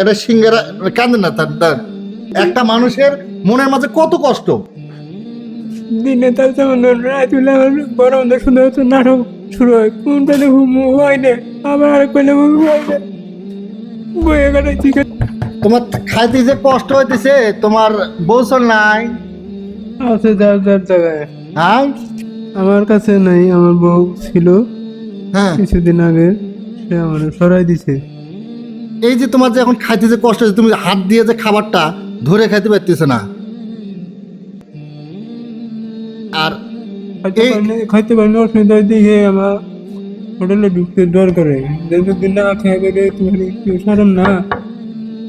এটা সিঙ্গারা কান্দে না তার তার একটা মানুষের মনের মাঝে কত কষ্ট? দিনে তার যেমন রাত বড় সুন্দর হতো নাটক শুরু হয়। কোন পেলে হুম হয় না আবার আরেক পেলে হয় না। বইয়ে তোমার খাইতে যে কষ্ট হইতেছে তোমার বৌসল নাই? আছে যার যার জায়গায়। হ্যাঁ আমার কাছে নাই আমার বউ ছিল। হ্যাঁ। কিছুদিন আগে সে আমার সরাই দিছে। এই যে তোমার যে এখন খাইতে যে কষ্ট হচ্ছে তুমি হাত দিয়ে যে খাবারটা ধরে খাইতে পারতেছে না। আর খাইতে পারিনি খাইতে অসুবিধা দিকে আমার হোটেলে ঢুকতে ডর করে যদি না খেয়ে একটু সারম না।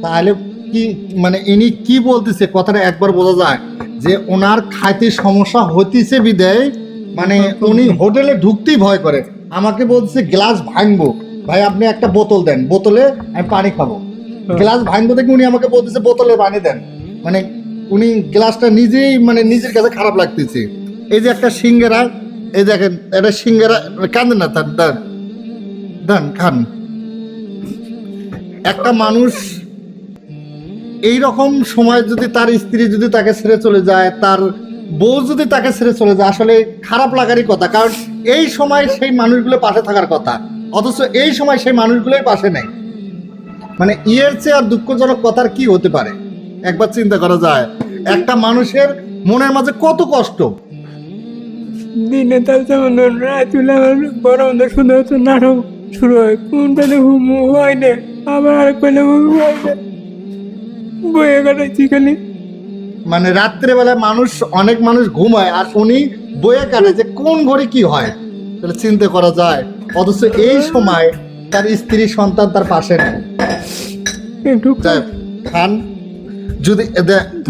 তাহলে কি মানে ইনি কি বলতেছে? কথাটা একবার বোঝা যায় যে ওনার খাইতে সমস্যা হতিছে বিদায় মানে উনি হোটেলে ঢুকতেই ভয় করে। আমাকে বলছে গ্লাস ভাঙবো। ভাই, আপনি একটা বোতল দেন। বোতলে আমি পানি খাব। গ্লাস ভাঙবো দেখে উনি আমাকে বলতেছে, বোতলে পানি দেন। মানে উনি গ্লাসটা নিজেই মানে নিজের কাছে খারাপ লাগতেছে। এই যে একটা সিঙ্গারা, এই দেখেন, এটা সিঙ্গারা কান্দেন না, তার দেন দেন খান। একটা মানুষ এই রকম সময় যদি তার স্ত্রী যদি তাকে ছেড়ে চলে যায়, তার বউ যদি তাকে ছেড়ে চলে যায়, আসলে খারাপ লাগারই কথা। কারণ এই সময় সেই মানুষগুলো পাশে থাকার কথা। অথচ এই সময় সেই মানুষগুলোই পাশে নেই। মানে ইয়ের চেয়ে আর দুঃখজনক কথার কি হতে পারে? একবার চিন্তা করা যায়। একটা মানুষের মনের মাঝে কত কষ্ট? দিনে তার যেমন আমার বড় আমাদের সুন্দর হতো নাটক শুরু হয়। কোন পেলে হুম হয় না আবার আরেক পেলে হুম হয় না। বইয়ে খালি। মানে রাত্রেবেলা মানুষ অনেক মানুষ ঘুমায় আর উনি বয়ে কাটে যে কোন ঘরে কি হয়। তাহলে চিন্তা করা যায়। অথচ এই সময় তার স্ত্রী সন্তান তার পাশে নেই। খান যদি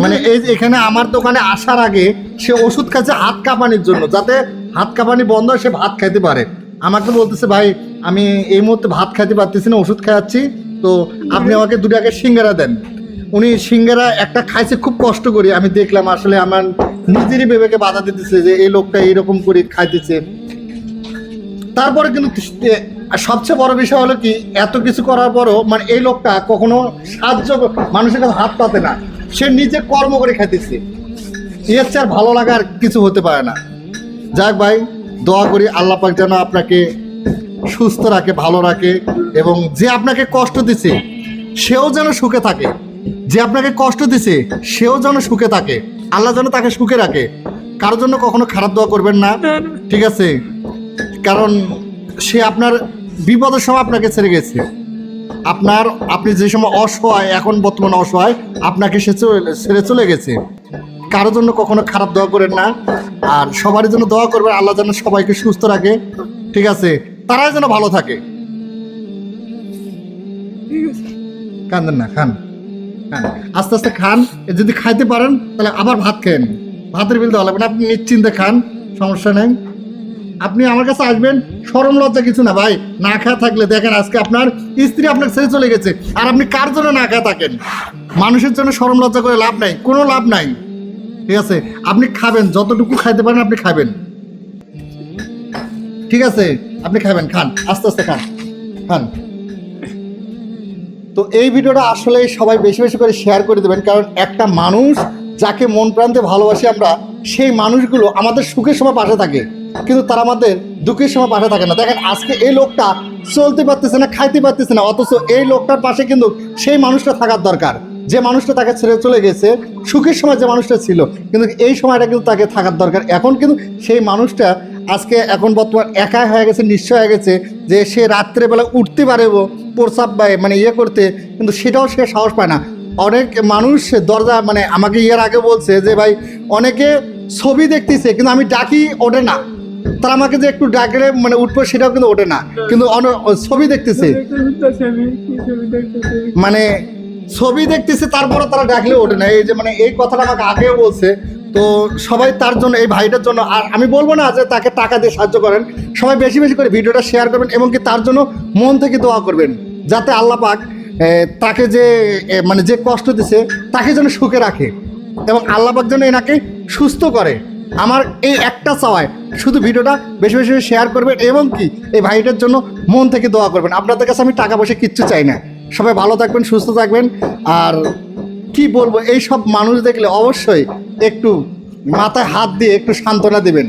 মানে এই এখানে আমার দোকানে আসার আগে সে ওষুধ খাচ্ছে হাত কাঁপানির জন্য যাতে হাত কাঁপানি বন্ধ হয় সে ভাত খাইতে পারে। আমাকে বলতেছে ভাই আমি এই মুহূর্তে ভাত খাইতে পারতেছি না ওষুধ খাওয়াচ্ছি তো আপনি আমাকে দুটো আগে সিঙ্গারা দেন। উনি সিঙ্গারা একটা খাইছে খুব কষ্ট করি। আমি দেখলাম আসলে আমার নিজেরই বেবেকে বাধা দিতেছে যে এই লোকটা এইরকম করে খাইতেছে। তারপরে কিন্তু সবচেয়ে বড় বিষয় হলো কি, এত কিছু করার পরও মানে এই লোকটা কখনো সাহায্য মানুষের কাছে হাত পাতে না। সে নিজে কর্ম করে খাইতেছে। এর চেয়ে ভালো লাগার কিছু হতে পারে না। যাক ভাই, দোয়া করি আল্লাহ পাক যেন আপনাকে সুস্থ রাখে, ভালো রাখে এবং যে আপনাকে কষ্ট দিছে, সেও যেন সুখে থাকে। যে আপনাকে কষ্ট দিছে, সেও যেন সুখে থাকে। আল্লাহ যেন তাকে সুখে রাখে। কারোর জন্য কখনো খারাপ দোয়া করবেন না। ঠিক আছে? কারণ সে আপনার বিপদের সময় আপনাকে ছেড়ে গেছে। আপনার, আপনি যে সময় অসহায়, এখন বর্তমানে অসহায়, আপনাকে সে ছেড়ে চলে গেছে। কারোর জন্য কখনো খারাপ দোয়া করেন না। আর সবারই জন্য দোয়া করবেন, আল্লাহ যেন সবাইকে সুস্থ রাখে। ঠিক আছে? তারাই যেন ভালো থাকে। কান্দেন না, খান। আস্তে আস্তে খান। যদি খাইতে পারেন, তাহলে আবার ভাত খেন ভাতের বিল দেওয়া লাগবে না। আপনি নিশ্চিন্তে খান। সমস্যা নেই। আপনি আমার কাছে আসবেন সরম লজ্জা কিছু না, ভাই। না খাওয়া থাকলে, দেখেন আজকে আপনার স্ত্রী আপনার ছেড়ে চলে গেছে, আর আপনি কার জন্য না খাওয়া থাকেন? মানুষের জন্য সরম লজ্জা করে লাভ নাই, কোনো লাভ নাই। ঠিক আছে? আপনি খাবেন, যতটুকু খাইতে পারেন আপনি খাবেন। ঠিক আছে? আপনি খাবেন, খান, আস্তে আস্তে খান খান। তো এই ভিডিওটা আসলে সবাই বেশি বেশি করে শেয়ার করে দেবেন, কারণ একটা মানুষ যাকে মন প্রান্তে ভালোবাসি আমরা, সেই মানুষগুলো আমাদের সুখের সময় পাশে থাকে। কিন্তু তারা আমাদের দুঃখের সময় পাশে থাকে না। দেখেন, আজকে এই লোকটা চলতে পারতেছে না, খাইতে পারতেছে না, অথচ এই লোকটার পাশে কিন্তু সেই মানুষটা থাকার দরকার। যে মানুষটা তাকে ছেড়ে চলে গেছে, সুখের সময় যে মানুষটা ছিল, কিন্তু এই সময়টা কিন্তু তাকে থাকার দরকার। এখন কিন্তু সেই মানুষটা আজকে এখন বর্তমান একা হয়ে গেছে, নিশ্চয় হয়ে গেছে যে সে রাত্রেবেলা উঠতে পারে প্রসাব মানে ইয়ে করতে, কিন্তু সেটাও সে সাহস পায় না। অনেক মানুষ দরজা মানে আমাকে ইয়ের আগে বলছে যে, ভাই, অনেকে ছবি দেখতেছে, কিন্তু আমি ডাকি ওঠে না। তারা আমাকে যে একটু ডাকলে মানে উঠবো সেটাও কিন্তু ওঠে না। কিন্তু ছবি দেখতেছে। মানে ছবি দেখতেছে তারপরে তারা ডাকলে ওঠে না। এই যে মানে এই কথাটা আমাকে আগেও বলছে। তো সবাই তার জন্য, এই ভাইটার জন্য, আর আমি বলব না যে তাকে টাকা দিয়ে সাহায্য করেন। সবাই বেশি বেশি করে ভিডিওটা শেয়ার করবেন এবং কি তার জন্য মন থেকে দোয়া করবেন, যাতে আল্লাহ পাক তাকে যে মানে যে কষ্ট দিছে, তাকে যেন সুখে রাখে। এবং আল্লাহ পাক যেন এনাকে সুস্থ করে। আমার এই একটা চাওয়ায় শুধু ভিডিওটা বেশি বেশি শেয়ার করবেন এবং কি এই ভাইটার জন্য মন থেকে দোয়া করবেন। আপনাদের কাছে আমি টাকা পয়সা কিচ্ছু চাই না। সবাই ভালো থাকবেন, সুস্থ থাকবেন। আর কি বলব এই সব মানুষ দেখলে অবশ্যই একটু মাথায় হাত দিয়ে একটু সান্ত্বনা দেবেন।